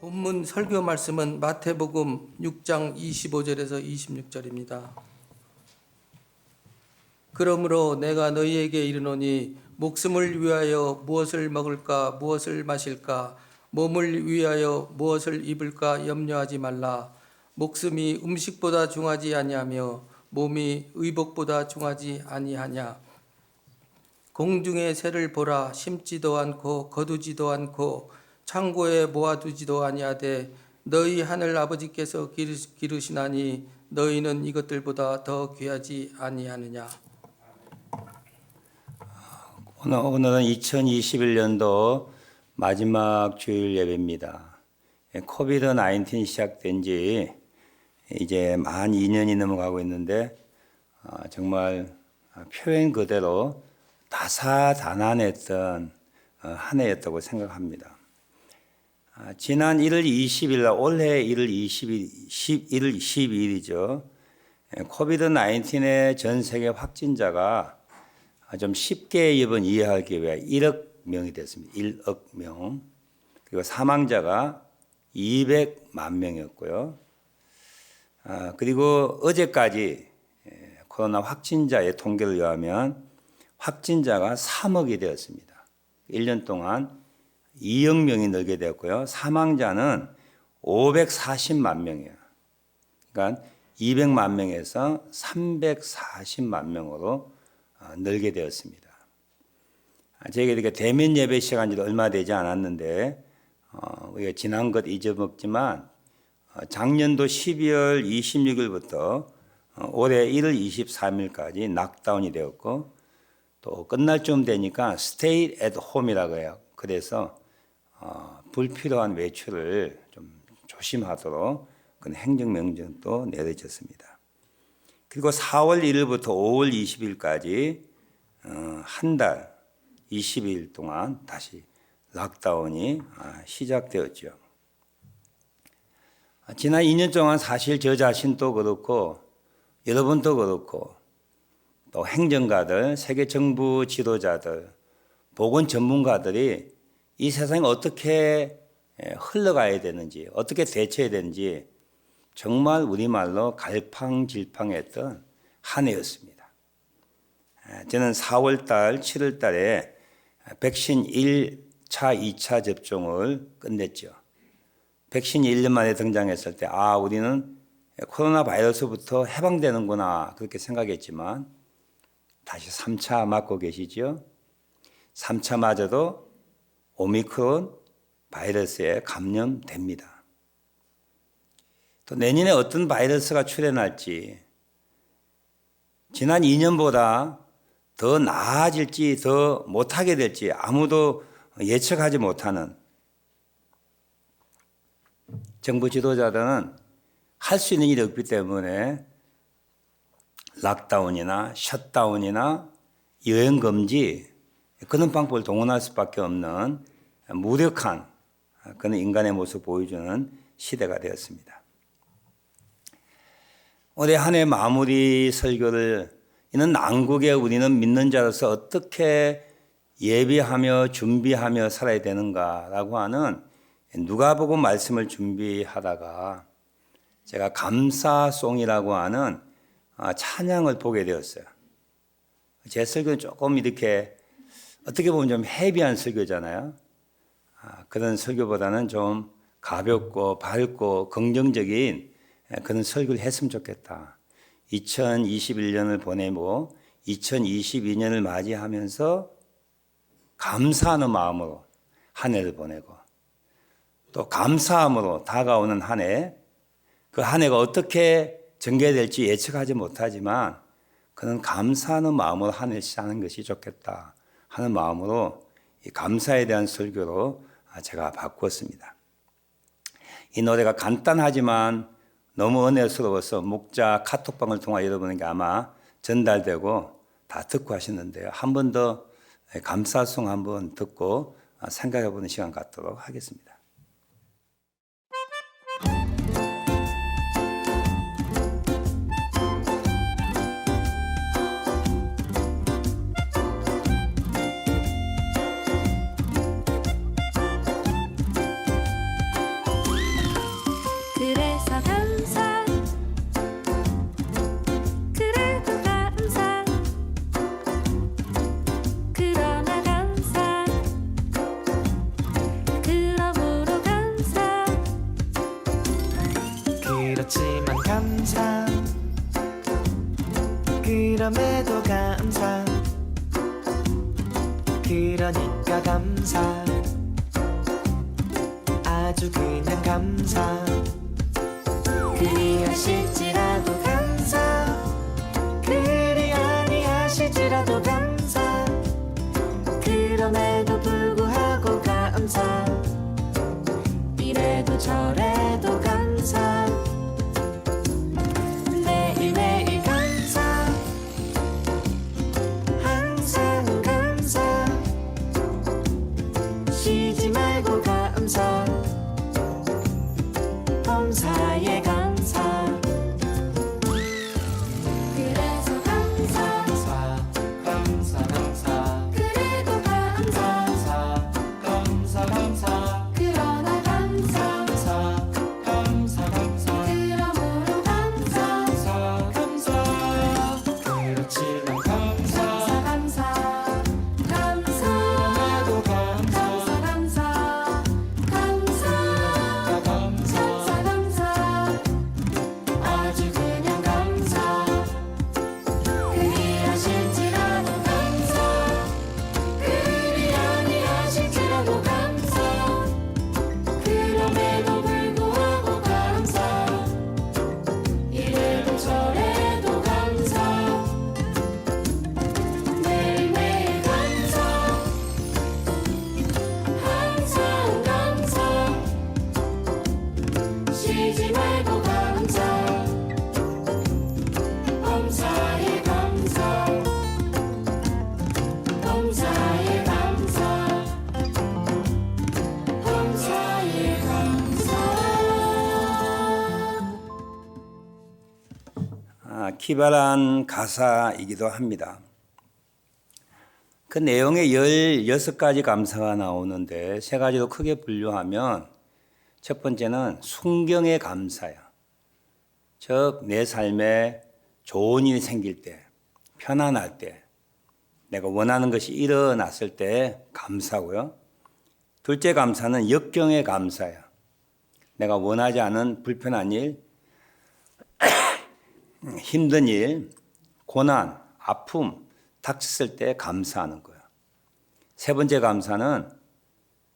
본문 설교 말씀은 마태복음 6장 25절에서 26절입니다. 그러므로 내가 너희에게 이르노니 목숨을 위하여 무엇을 먹을까 무엇을 마실까 몸을 위하여 무엇을 입을까 염려하지 말라. 목숨이 음식보다 중하지 아니하며 몸이 의복보다 중하지 아니하냐? 공중의 새를 보라. 심지도 않고 거두지도 않고 창고에 모아두지도 아니하되 너희 하늘 아버지께서 기르- 기르시나니 너희는 이것들보다 더 귀하지 아니하느냐 오늘, 오늘은 2021년도 마지막 주일 예배입니다. 코비드 19 시작된 지 이제 만 2년이 넘어가고 있는데 어, 정말 표현 그대로 다사다난했던 어, 한 해였다고 생각합니다. 아, 지난 1월 20일 날 올해 1월 20일 1월 12일이죠. 코비드 19의 전 세계 확진자가 아, 좀 쉽게 여러분 이해하기 위해 1억 명이 됐습니다. 1억 명. 그리고 사망자가 200만 명이었고요. 아, 그리고 어제까지 에, 코로나 확진자의 통계를 의하면 확진자가 3억이 되었습니다. 1년 동안 2억 명이 늘게 되었고요. 사망자는 540만 명이에요. 그러니까 200만 명에서 340만 명으로 어, 늘게 되었습니다. 아, 저희가 이렇게 대면 예배 시간한 지도 얼마 되지 않았는데 어, 우리가 지난 것 잊어먹지만 어, 작년도 12월 26일부터 어, 올해 1월 23일까지 낙다운이 되었고 또 끝날 쯤 되니까 stay at home이라고 해요. 그래서 어, 불필요한 외출을 좀 조심하도록 그런 행정명령도 내려졌습니다. 그리고 4월 1일부터 5월 20일까지 어, 한달 20일 동안 다시 락다운이 아, 시작되었죠. 아, 지난 2년 동안 사실 저 자신도 그렇고 여러분도 그렇고 또 행정가들, 세계 정부 지도자들, 보건 전문가들이 이 세상이 어떻게 에, 흘러가야 되는지, 어떻게 대처해야 되는지 정말 우리말로 갈팡질팡했던 한 해였습니다. 에, 저는 4월달, 7월달에 백신 1차, 2차 접종을 끝냈죠. 백신이 1년 만에 등장했을 때, 아, 우리는 코로나 바이러스부터 해방되는구나, 그렇게 생각했지만, 다시 3차 맞고 계시죠? 3차 맞아도 오미크론 바이러스에 감염됩니다. 또 내년에 어떤 바이러스가 출현할지, 지난 2년보다 더 나아질지, 더 못하게 될지 아무도 예측하지 못하는 정부 지도자들은 할 수 있는 일이 없기 때문에 락다운이나 셧다운이나 여행 금지 그런 방법을 동원할 수밖에 없는 무력한 그런 인간의 모습 보여주는 시대가 되었습니다. 올해 한 해 마무리 설교를 이는 난국에 우리는 믿는 자로서 어떻게 예비하며 준비하며 살아야 되는가라고 하는 누가복음 말씀을 준비하다가 제가 감사송이라고 하는 아, 찬양을 보게 되었어요. 제 설교는 조금 이렇게 어떻게 보면 좀 헤비한 설교잖아요. 아, 그런 설교보다는 좀 가볍고 밝고 긍정적인 그런 설교를 했으면 좋겠다. 2021년을 보내고 2022년을 맞이하면서 감사하는 마음으로 한 해를 보내고 또 감사함으로 다가오는 한 해, 그 한 해가 어떻게 전개될지 예측하지 못하지만 그는 감사하는 마음으로 한 해를 시작하는 것이 좋겠다 하는 마음으로 이 감사에 대한 설교로 제가 바꾸었습니다. 이 노래가 간단하지만 너무 은혜스러워서 목자 카톡방을 통해 여러분에게 아마 전달되고 다 듣고 하셨는데요. 한 번 더 감사송 한번 듣고 생각해 보는 시간 갖도록 하겠습니다. 감사. 그리 하실지라도 감사. 그리 아니하실지라도 감사. 그럼에도 불구하고 감사. 이래도 저래 기발한 가사이기도 합니다. 그 내용에 16가지 감사가 나오는데 세 가지로 크게 분류하면 첫 번째는 순경의 감사야. 즉, 내 삶에 좋은 일이 생길 때, 편안할 때, 내가 원하는 것이 일어났을 때 감사고요. 둘째 감사는 역경의 감사야. 내가 원하지 않은 불편한 일, 힘든 일, 고난, 아픔 닥쳤을 때 감사하는 거예요. 세 번째 감사는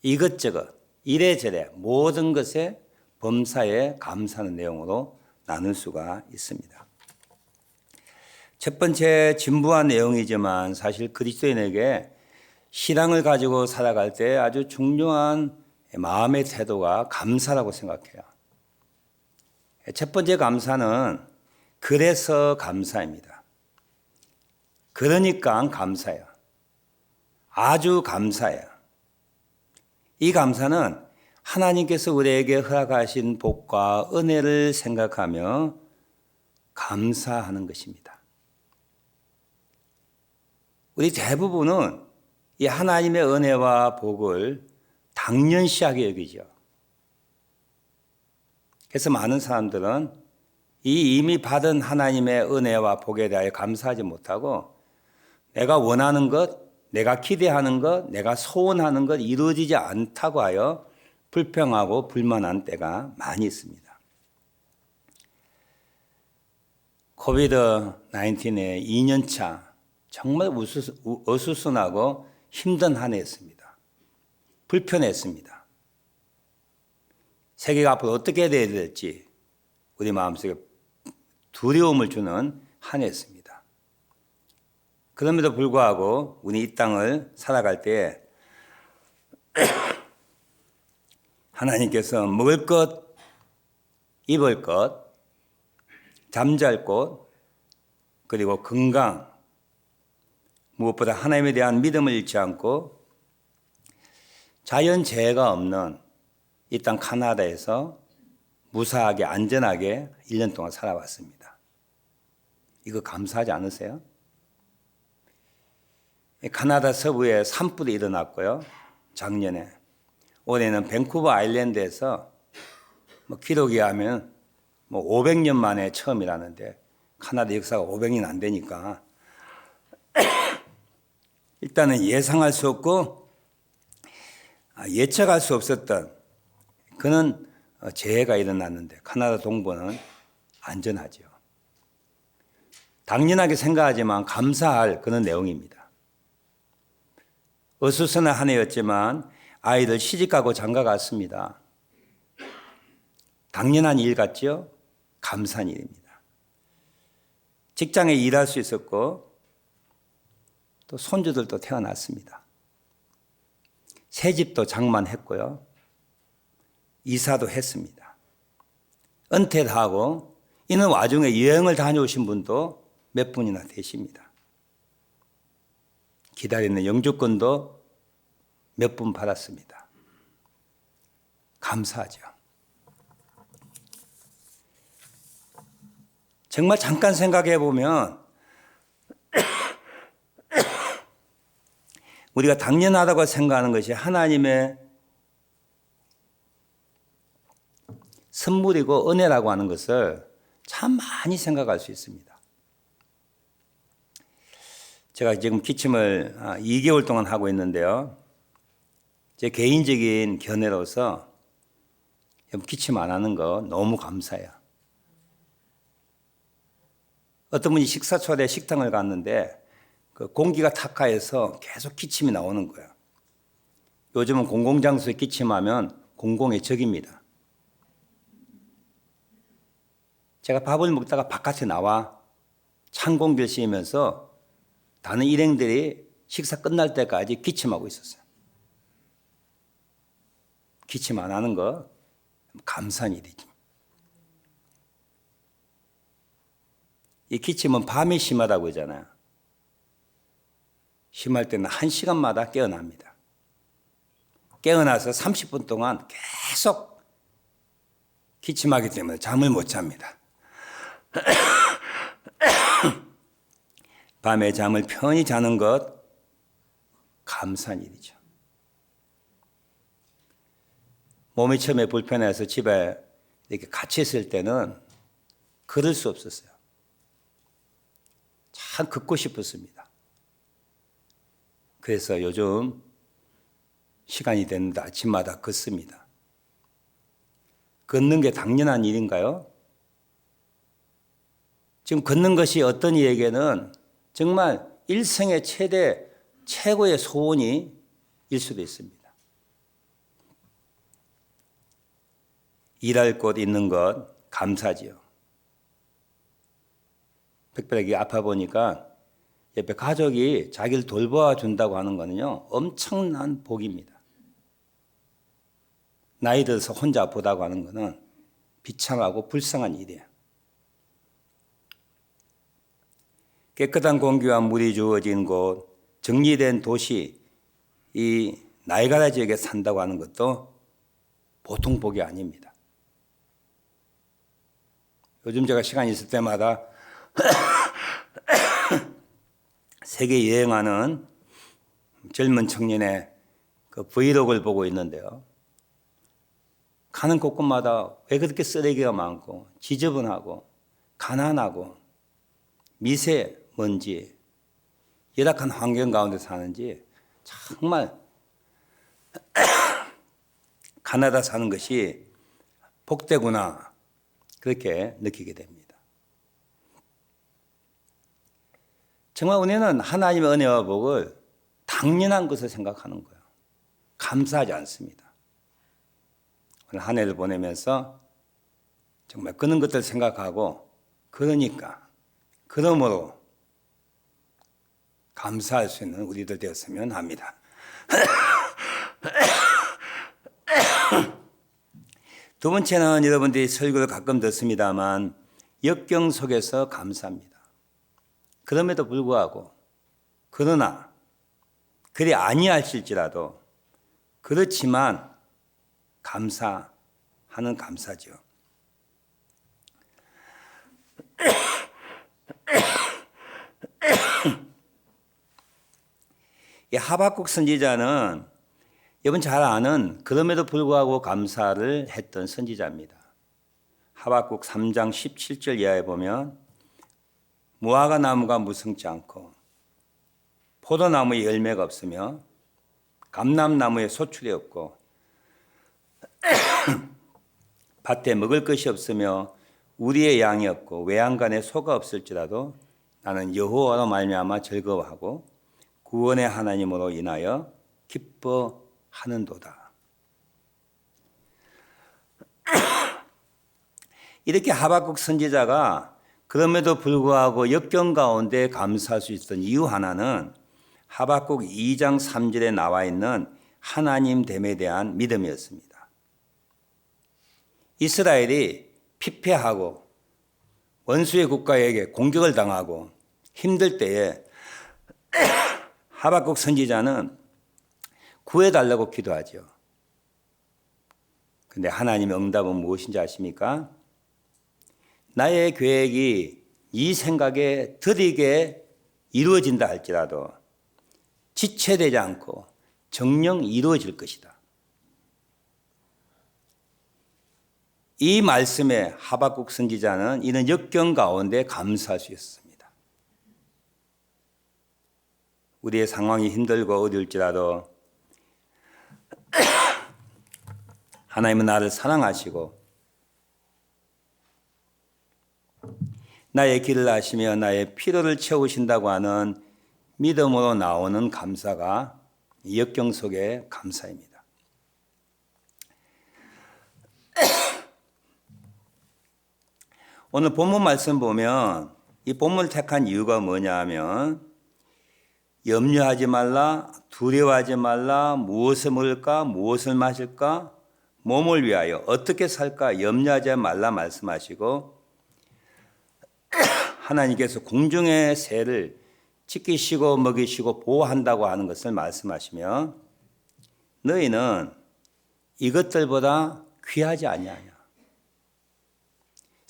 이것저것, 이래저래 모든 것에 범사에 감사하는 내용으로 나눌 수가 있습니다. 첫 번째 진부한 내용이지만 사실 그리스도인에게 신앙을 가지고 살아갈 때 아주 중요한 마음의 태도가 감사라고 생각해요. 첫 번째 감사는 그래서 감사입니다. 그러니까 감사예요. 아주 감사해요. 이 감사는 하나님께서 우리에게 허락하신 복과 은혜를 생각하며 감사하는 것입니다. 우리 대부분은 이 하나님의 은혜와 복을 당연시하게 여기죠. 그래서 많은 사람들은 이 이미 받은 하나님의 은혜와 복에 대하여 감사하지 못하고 내가 원하는 것, 내가 기대하는 것, 내가 소원하는 것 이루어지지 않다고 하여 불평하고 불만한 때가 많이 있습니다. 코비드 19의 2년차 정말 어수선하고 힘든 한 해였습니다. 불편했습니다. 세계가 앞으로 어떻게 돼야 될지 우리 마음속에 두려움을 주는 한 해였습니다. 그럼에도 불구하고 우리 이 땅을 살아갈 때 하나님께서 먹을 것, 입을 것, 잠잘 곳, 그리고 건강, 무엇보다 하나님에 대한 믿음을 잃지 않고 자연 재해가 없는 이 땅 카나다에서 무사하게 안전하게 1년 동안 살아왔습니다. 이거 감사하지 않으세요? 카나다 서부에 산불이 일어났고요. 작년에. 올해는 밴쿠버 아일랜드에서 뭐 기록이 하면 뭐 500년 만에 처음이라는데 카나다 역사가 500년 안 되니까 일단은 예상할 수 없고 아, 예측할 수 없었던 그는 어, 재해가 일어났는데 카나다 동부는 안전하죠. 당연하게 생각하지만 감사할 그런 내용입니다. 어수선한 한 해였지만 아이들 시집가고 장가 갔습니다. 당연한 일 같죠? 감사한 일입니다. 직장에 일할 수 있었고 또 손주들도 태어났습니다. 새 집도 장만했고요. 이사도 했습니다. 은퇴도 하고 이는 와중에 여행을 다녀오신 분도 몇 분이나 되십니다. 기다리는 영주권도 몇 분 받았습니다. 감사하죠. 정말 잠깐 생각해 보면 우리가 당연하다고 생각하는 것이 하나님의 선물이고 은혜라고 하는 것을 참 많이 생각할 수 있습니다. 제가 지금 기침을 2개월 동안 하고 있는데요. 제 개인적인 견해로서 기침 안 하는 거 너무 감사해요. 어떤 분이 식사 초대 식당을 갔는데 그 공기가 탁하해서 계속 기침이 나오는 거예요. 요즘은 공공장소에 기침하면 공공의 적입니다. 제가 밥을 먹다가 바깥에 나와 찬 공기를 씌우면서 다른 일행들이 식사 끝날 때까지 기침하고 있었어요. 기침 안 하는 거 감사한 일이지. 이 기침은 밤에 심하다고 하잖아요. 심할 때는 한 시간마다 깨어납니다. 깨어나서 30분 동안 계속 기침하기 때문에 잠을 못 잡니다. 밤에 잠을 편히 자는 것 감사한 일이죠. 몸이 처음에 불편해서 집에 이렇게 같이 있을 때는 걸을 수 없었어요. 참 걷고 싶었습니다. 그래서 요즘 시간이 됐는데 아침마다 걷습니다. 걷는 게 당연한 일인가요? 지금 걷는 것이 어떤 이에게는 정말 일생의 최대 최고의 소원이 일 수도 있습니다. 일할 곳 있는 것 감사지요. 특별하게 아파 보니까 옆에 가족이 자기를 돌보아 준다고 하는 거는요 엄청난 복입니다. 나이 들어서 혼자 보다고 하는 거는 비참하고 불쌍한 일이에요. 깨끗한 공기와 물이 주어진 곳, 정리된 도시, 이 나이가라 지역에 산다고 하는 것도 보통 복이 아닙니다. 요즘 제가 시간 있을 때마다 세계 여행하는 젊은 청년의 그 브이로그를 보고 있는데요. 가는 곳곳마다 왜 그렇게 쓰레기가 많고 지저분하고 가난하고 미세 먼지 열악한 환경 가운데 사는지 정말 가나다 사는 것이 복되구나 그렇게 느끼게 됩니다. 정말 우리는 하나님의 은혜와 복을 당연한 것을 생각하는 거예요. 감사하지 않습니다. 오늘 한 해를 보내면서 정말 그런 것들 생각하고 그러니까 그러므로 감사할 수 있는 우리들 되었으면 합니다. 두 번째는 여러분들이 설교를 가끔 듣습니다만 역경 속에서 감사합니다. 그럼에도 불구하고 그러나 그리 아니하실지라도 그렇지만 감사하는 감사죠. 이 하박국 선지자는 여러분 잘 아는 그럼에도 불구하고 감사를 했던 선지자입니다. 하박국 3장 17절 이하에 보면 무화과 나무가 무성치 않고 포도나무에 열매가 없으며 감람나무에 소출이 없고 밭에 먹을 것이 없으며 우리의 양이 없고 외양간에 소가 없을지라도 나는 여호와로 말미암아 즐거워하고 구원의 하나님으로 인하여 기뻐하는도다. 이렇게 하박국 선지자가 그럼에도 불구하고 역경 가운데 감사할 수 있었던 이유 하나는 하박국 2장 3절에 나와 있는 하나님 됨에 대한 믿음이었습니다. 이스라엘이 피폐하고 원수의 국가에게 공격을 당하고 힘들 때에 하박국 선지자는 구해달라고 기도하죠. 근데 하나님의 응답은 무엇인지 아십니까? 나의 계획이 이 생각에 드리게 이루어진다 할지라도 지체되지 않고 정령 이루어질 것이다. 이 말씀에 하박국 선지자는 이는 역경 가운데 감사할 수 있습니다. 우리의 상황이 힘들고 어려울지라도 하나님은 나를 사랑하시고 나의 길을 아시며 나의 필요를 채우신다고 하는 믿음으로 나오는 감사가 이 역경 속의 감사입니다. 오늘 본문 말씀 보면 이 본문을 택한 이유가 뭐냐 하면 염려하지 말라, 두려워하지 말라, 무엇을 먹을까, 무엇을 마실까, 몸을 위하여 어떻게 살까 염려하지 말라 말씀하시고 하나님께서 공중의 새를 지키시고 먹이시고 보호한다고 하는 것을 말씀하시며 너희는 이것들보다 귀하지 아니하냐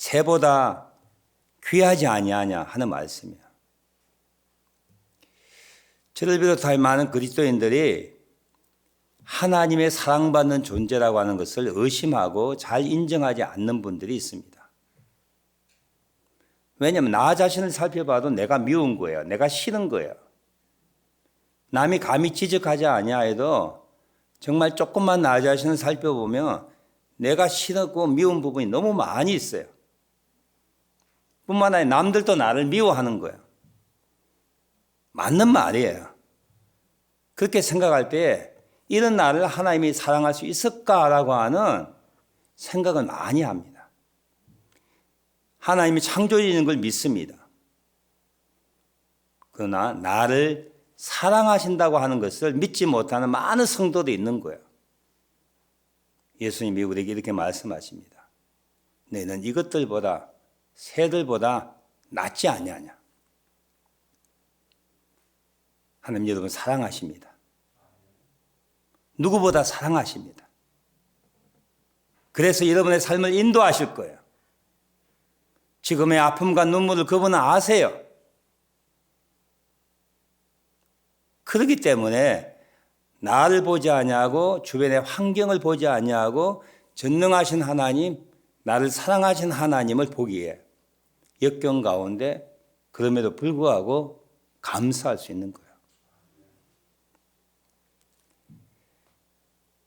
새보다 귀하지 아니하냐 하는 말씀이야. 저를 비롯한 많은 그리스도인들이 하나님의 사랑받는 존재라고 하는 것을 의심하고 잘 인정하지 않는 분들이 있습니다. 왜냐하면 나 자신을 살펴봐도 내가 미운 거예요. 내가 싫은 거예요. 남이 감히 지적하지 아니하여도 정말 조금만 나 자신을 살펴보면 내가 싫었고 미운 부분이 너무 많이 있어요. 뿐만 아니라 남들도 나를 미워하는 거예요. 맞는 말이에요. 그렇게 생각할 때 이런 나를 하나님이 사랑할 수 있을까라고 하는 생각을 많이 합니다. 하나님이 창조주인 걸 믿습니다. 그러나 나를 사랑하신다고 하는 것을 믿지 못하는 많은 성도도 있는 거예요. 예수님이 우리에게 이렇게 말씀하십니다. 너는 이것들보다 새들보다 낫지 아니하냐. 하나님 여러분 사랑하십니다. 누구보다 사랑하십니다. 그래서 여러분의 삶을 인도하실 거예요. 지금의 아픔과 눈물을 그분은 아세요. 그렇기 때문에 나를 보지 아니하고 주변의 환경을 보지 아니하고 전능하신 하나님, 나를 사랑하신 하나님을 보기에 역경 가운데 그럼에도 불구하고 감사할 수 있는 거예요.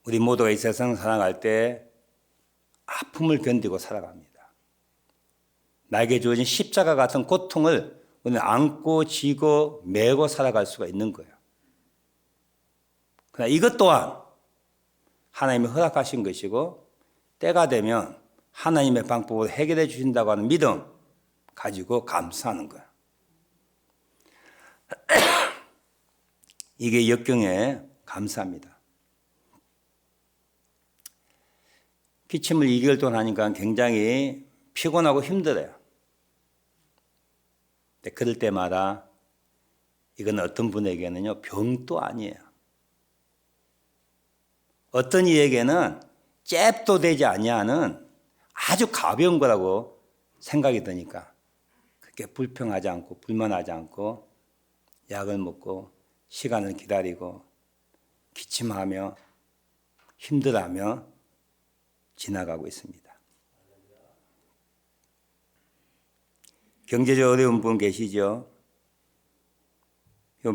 우리 모두가 이 세상 살아갈 때 아픔을 견디고 살아갑니다. 나에게 주어진 십자가 같은 고통을 우리는 안고 지고 메고 살아갈 수가 있는 거예요. 그러나 이것 또한 하나님이 허락하신 것이고 때가 되면 하나님의 방법으로 해결해 주신다고 하는 믿음 가지고 감사하는 거예요. 이게 역경에 감사합니다. 기침을 2개월 동안 하니까 굉장히 피곤하고 힘들어요. 근데 그럴 때마다 이건 어떤 분에게는요, 병도 아니에요. 어떤 이에게는 잽도 되지 아니하는 아주 가벼운 거라고 생각이 드니까 그렇게 불평하지 않고 불만하지 않고 약을 먹고 시간을 기다리고 기침하며 힘들어하며 지나가고 있습니다. 경제적 어려운 분 계시죠?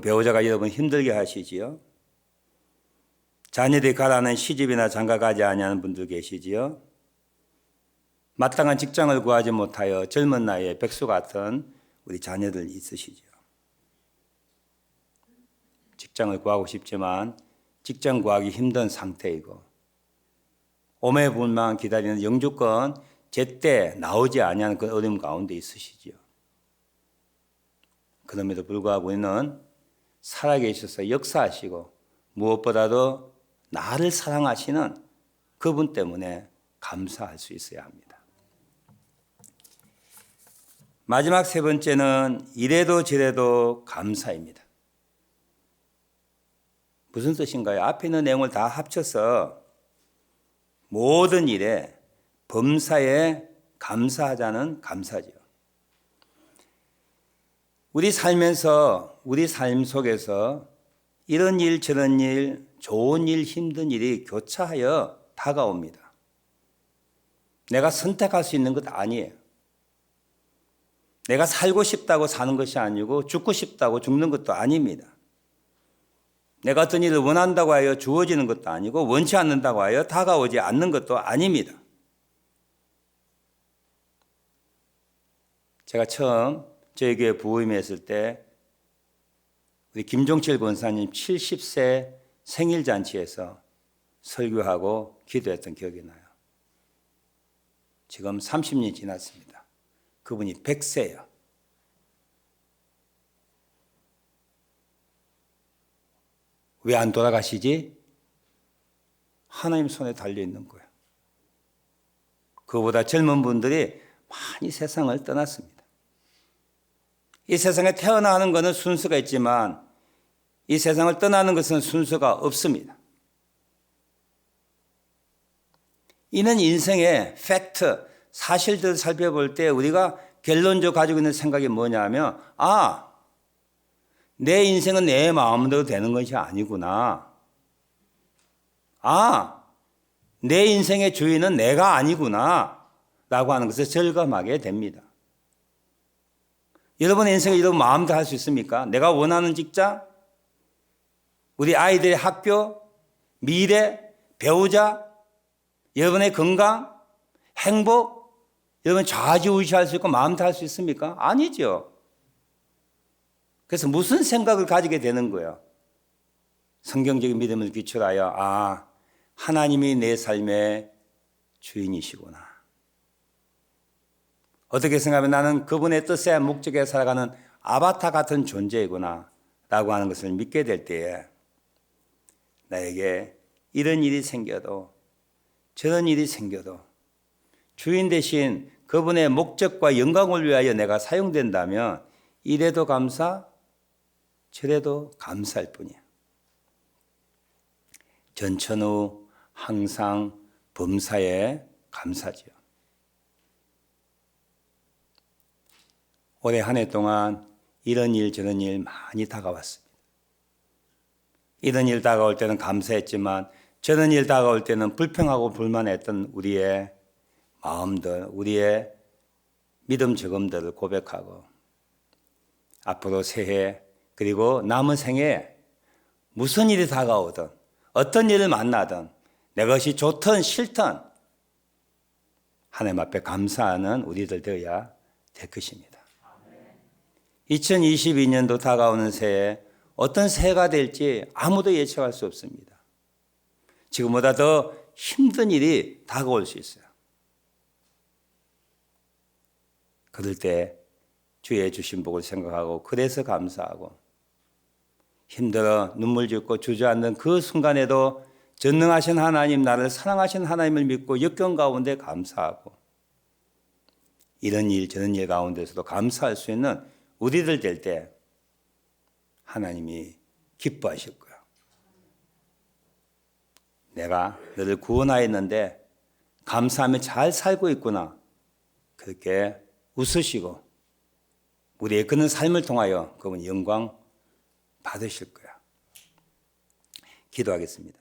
배우자가 여러분 힘들게 하시지요? 자녀들이 가라는 시집이나 장가 가지 아니하는 분들 계시지요? 마땅한 직장을 구하지 못하여 젊은 나이에 백수 같은 우리 자녀들 있으시죠. 직장을 구하고 싶지만 직장 구하기 힘든 상태이고 오매분만 기다리는 영주권 제때 나오지 아니하는 그 어려움 가운데 있으시지요. 그럼에도 불구하고 우리는 살아계셔서 역사하시고 무엇보다도 나를 사랑하시는 그분 때문에 감사할 수 있어야 합니다. 마지막 세 번째는 이래도 저래도 감사입니다. 무슨 뜻인가요? 앞에 있는 내용을 다 합쳐서 모든 일에 범사에 감사하자는 감사죠. 우리 살면서 우리 삶 속에서 이런 일 저런 일 좋은 일 힘든 일이 교차하여 다가옵니다. 내가 선택할 수 있는 것 아니에요. 내가 살고 싶다고 사는 것이 아니고 죽고 싶다고 죽는 것도 아닙니다. 내가 어떤 일을 원한다고 하여 주어지는 것도 아니고 원치 않는다고 하여 다가오지 않는 것도 아닙니다. 제가 처음 저희 교회 부임했을 때 우리 김종철 권사님 70세 생일 잔치에서 설교하고 기도했던 기억이 나요. 지금 30년 지났습니다. 그분이 100세예요. 왜 안 돌아가시지? 하나님 손에 달려 있는 거예요. 그보다 젊은 분들이 많이 세상을 떠났습니다. 이 세상에 태어나는 것은 순서가 있지만 이 세상을 떠나는 것은 순서가 없습니다. 이는 인생의 팩트, 사실들을 살펴볼 때 우리가 결론적으로 가지고 있는 생각이 뭐냐면, 아, 내 인생은 내 마음대로 되는 것이 아니구나. 아, 내 인생의 주인은 내가 아니구나. 라고 하는 것을 절감하게 됩니다. 여러분의 인생을 여러분 마음대로 할 수 있습니까? 내가 원하는 직장, 우리 아이들의 학교, 미래, 배우자, 여러분의 건강, 행복, 여러분 좌지우지할 수 있고 마음대로 할 수 있습니까? 아니죠. 그래서 무슨 생각을 가지게 되는 거예요? 성경적인 믿음을 기초로 하여, 아, 하나님이 내 삶의 주인이시구나. 어떻게 생각하면 나는 그분의 뜻에 목적에 살아가는 아바타 같은 존재이구나. 라고 하는 것을 믿게 될 때에 나에게 이런 일이 생겨도 저런 일이 생겨도 주인 대신 그분의 목적과 영광을 위하여 내가 사용된다면 이래도 감사, 저래도 감사할 뿐이야. 전천후 항상 범사에 감사지요. 올해 한 해 동안 이런 일 저런 일 많이 다가왔습니다. 이런 일 다가올 때는 감사했지만 저런 일 다가올 때는 불평하고 불만했던 우리의 마음들, 우리의 믿음 적음들을 고백하고 앞으로 새해 그리고 남은 생에 무슨 일이 다가오든 어떤 일을 만나든 내 것이 좋든 싫든 하나님 앞에 감사하는 우리들 되어야 될 것입니다. 2022년도 다가오는 새해 어떤 새해가 될지 아무도 예측할 수 없습니다. 지금보다 더 힘든 일이 다가올 수 있어요. 그럴 때 주의 주신 복을 생각하고 그래서 감사하고 힘들어 눈물 짓고 주저앉는 그 순간에도 전능하신 하나님 나를 사랑하신 하나님을 믿고 역경 가운데 감사하고 이런 일 저런 일 가운데서도 감사할 수 있는 우리들 될 때 하나님이 기뻐하실 거야. 내가 너를 구원하였는데 감사하며 잘 살고 있구나. 그렇게 웃으시고 우리의 그런 삶을 통하여 그분 영광 받으실 거야. 기도하겠습니다.